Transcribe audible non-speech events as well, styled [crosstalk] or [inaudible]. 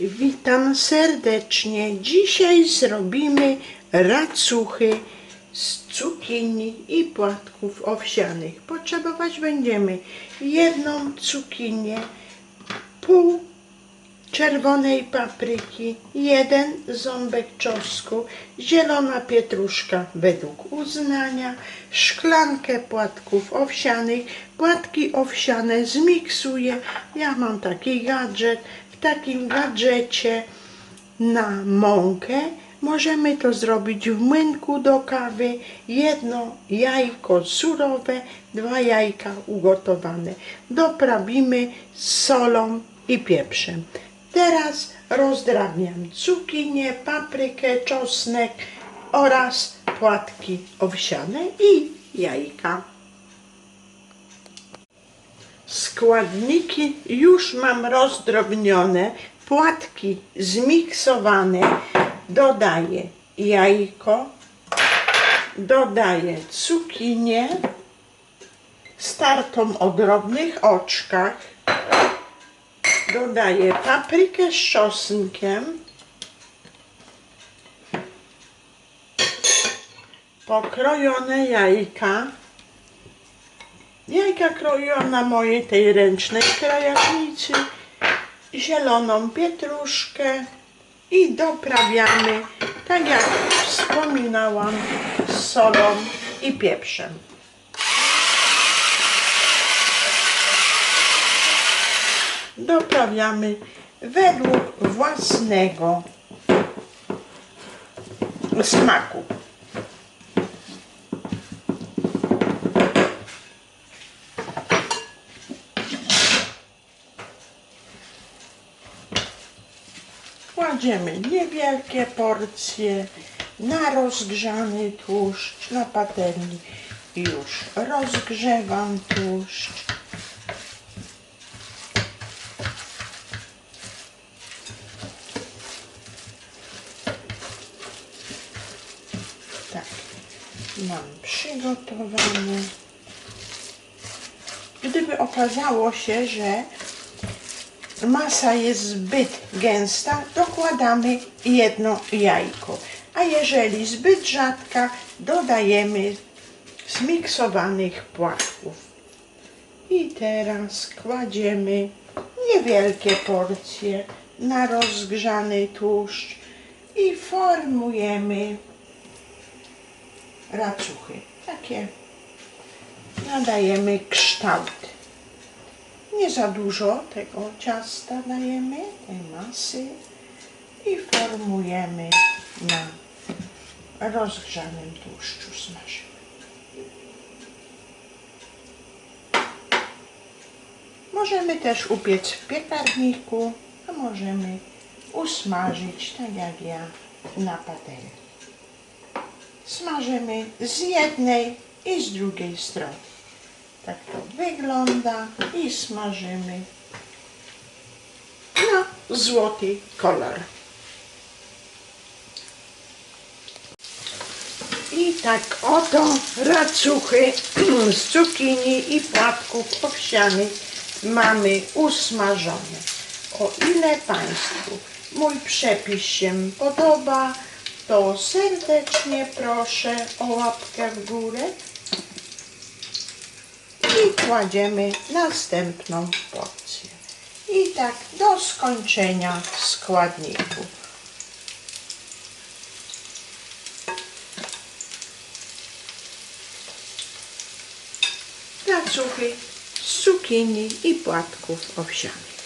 Witam serdecznie. Dzisiaj zrobimy racuchy z cukinii i płatków owsianych. Potrzebować będziemy jedną cukinię, pół czerwonej papryki, jeden ząbek czosnku, zielona pietruszka według uznania, szklankę płatków owsianych. Płatki owsiane zmiksuję. Ja mam taki gadżet. W takim gadżecie na mąkę możemy to zrobić w młynku do kawy. Jedno jajko surowe, dwa jajka ugotowane. Doprawimy z solą i pieprzem. Teraz rozdrabniam cukinię, paprykę, czosnek oraz płatki owsiane i jajka. Składniki już mam rozdrobnione, płatki zmiksowane. Dodaję jajko, dodaję cukinię startą o drobnych oczkach, dodaję paprykę z czosnkiem, pokrojone jajka, Jajka kroiłam na mojej tej ręcznej krajacznicy, zieloną pietruszkę i doprawiamy, tak jak wspominałam, solą i pieprzem. Doprawiamy według własnego smaku. Kładziemy niewielkie porcje na rozgrzany tłuszcz na patelni. Już rozgrzewam tłuszcz. Tak, mam przygotowane. Gdyby okazało się, że masa jest zbyt gęsta, dokładamy jedno jajko. A jeżeli zbyt rzadka, dodajemy zmiksowanych płatków. I teraz kładziemy niewielkie porcje na rozgrzany tłuszcz i formujemy racuchy. Takie nadajemy kształt. Nie za dużo tego ciasta dajemy, tej masy i formujemy na rozgrzanym tłuszczu smażymy. Możemy też upiec w piekarniku, a możemy usmażyć, tak jak ja, na patelni. Smażymy z jednej i z drugiej strony. Tak to wygląda i smażymy na złoty kolor. I tak oto racuchy [clears throat] z cukinii i płatków owsianych mamy usmażone. O ile Państwu mój przepis się podoba, to serdecznie proszę o łapkę w górę i kładziemy następną porcję. I tak do skończenia składników. Racuchy z cukinii i płatków owsianych.